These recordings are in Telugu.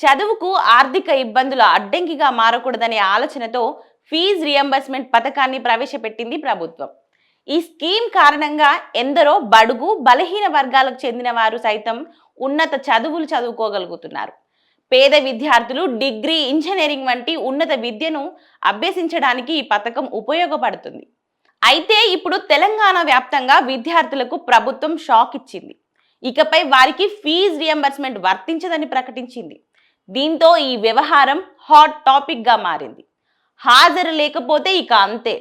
చదువుకు ఆర్థిక ఇబ్బందులు అడ్డంకిగా మారకూడదనే ఆలోచనతో ఫీజు రియంబర్స్మెంట్ పథకాన్ని ప్రవేశపెట్టింది ప్రభుత్వం. ఈ స్కీమ్ కారణంగా ఎందరో బడుగు బలహీన వర్గాలకు చెందిన వారు సైతం ఉన్నత చదువులు చదువుకోగలుగుతున్నారు. పేద విద్యార్థులు డిగ్రీ ఇంజనీరింగ్ వంటి ఉన్నత విద్యను అభ్యసించడానికి ఈ పథకం ఉపయోగపడుతుంది. అయితే ఇప్పుడు తెలంగాణ వ్యాప్తంగా విద్యార్థులకు ప్రభుత్వం షాక్ ఇచ్చింది. ఇకపై వారికి ఫీజు రియంబర్స్మెంట్ వర్తించదని ప్రకటించింది. దీంతో ఈ వ్యవహారం హాట్ టాపిక్గా మారింది. హాజరు లేకపోతే ఇక అంతే.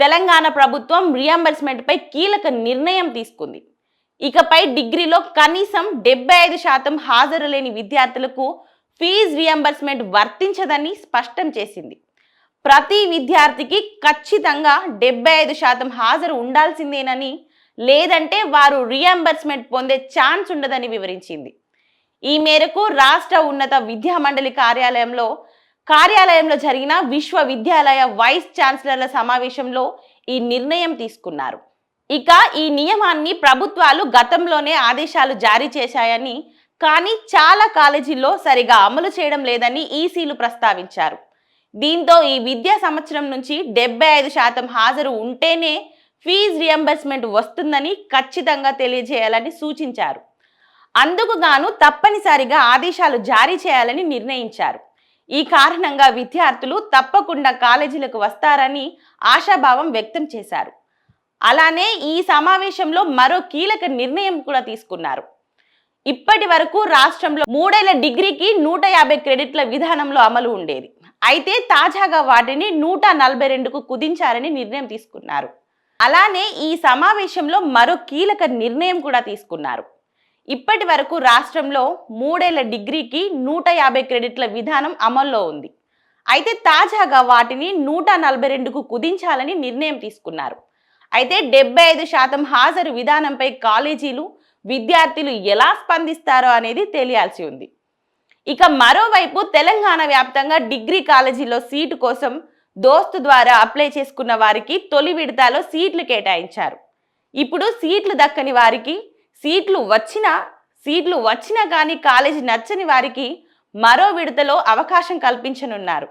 తెలంగాణ ప్రభుత్వం రియంబర్స్మెంట్పై కీలక నిర్ణయం తీసుకుంది. ఇకపై డిగ్రీలో కనీసం డెబ్బై ఐదు శాతం హాజరు లేని విద్యార్థులకు ఫీజు రియంబర్స్మెంట్ వర్తించదని స్పష్టం చేసింది. ప్రతి విద్యార్థికి ఖచ్చితంగా డెబ్బై ఐదు శాతం హాజరు ఉండాల్సిందేనని లేదంటే వారు రియంబర్స్మెంట్ పొందే ఛాన్స్ ఉండదని వివరించింది. ఈ మేరకు రాష్ట్ర ఉన్నత విద్యా మండలి కార్యాలయంలో కార్యాలయంలో జరిగిన విశ్వవిద్యాలయ వైస్ ఛాన్సలర్ల సమావేశంలో ఈ నిర్ణయం తీసుకున్నారు. ఇక ఈ నియమాన్ని ప్రభుత్వాలు గతంలోనే ఆదేశాలు జారీ చేశాయని కానీ చాలా కాలేజీల్లో సరిగా అమలు చేయడం లేదని ఈసీలు ప్రస్తావించారు. దీంతో ఈ విద్యా సంవత్సరం నుంచి డెబ్బై ఐదు శాతం హాజరు ఉంటేనే ఫీజు రియంబర్స్మెంట్ వస్తుందని ఖచ్చితంగా తెలియజేయాలని సూచించారు. అందుకు గాను తప్పనిసరిగా ఆదేశాలు జారీ చేయాలని నిర్ణయించారు. ఈ కారణంగా విద్యార్థులు తప్పకుండా కాలేజీలకు వస్తారని ఆశాభావం వ్యక్తం చేశారు. అలానే ఈ సమావేశంలో మరో కీలక నిర్ణయం కూడా తీసుకున్నారు. ఇప్పటి వరకు రాష్ట్రంలో మూడేళ్ళ డిగ్రీకి నూట యాభై క్రెడిట్ల విధానంలో అమలు ఉండేది. అయితే తాజాగా వాటిని నూట నలభై రెండుకు కుదించారని నిర్ణయం తీసుకున్నారు. అలానే ఈ సమావేశంలో మరో కీలక నిర్ణయం కూడా తీసుకున్నారు. ఇప్పటి వరకు రాష్ట్రంలో మూడేళ్ళ డిగ్రీకి నూట యాభై క్రెడిట్ల విధానం అమల్లో ఉంది. అయితే తాజాగా వాటిని నూట నలభై రెండుకు కుదించాలని నిర్ణయం తీసుకున్నారు. అయితే డెబ్బై ఐదు శాతం హాజరు విధానంపై కాలేజీలు విద్యార్థులు ఎలా స్పందిస్తారో అనేది తెలియాల్సి ఉంది. ఇక మరోవైపు తెలంగాణ వ్యాప్తంగా డిగ్రీ కాలేజీలో సీటు కోసం దోస్తు ద్వారా అప్లై చేసుకున్న వారికి తొలి విడతలో సీట్లు కేటాయించారు. ఇప్పుడు సీట్లు దక్కని వారికి సీట్లు వచ్చినా సీట్లు వచ్చినా కానీ కాలేజీ నచ్చని వారికి మరో విడతలో అవకాశం కల్పించనున్నారు.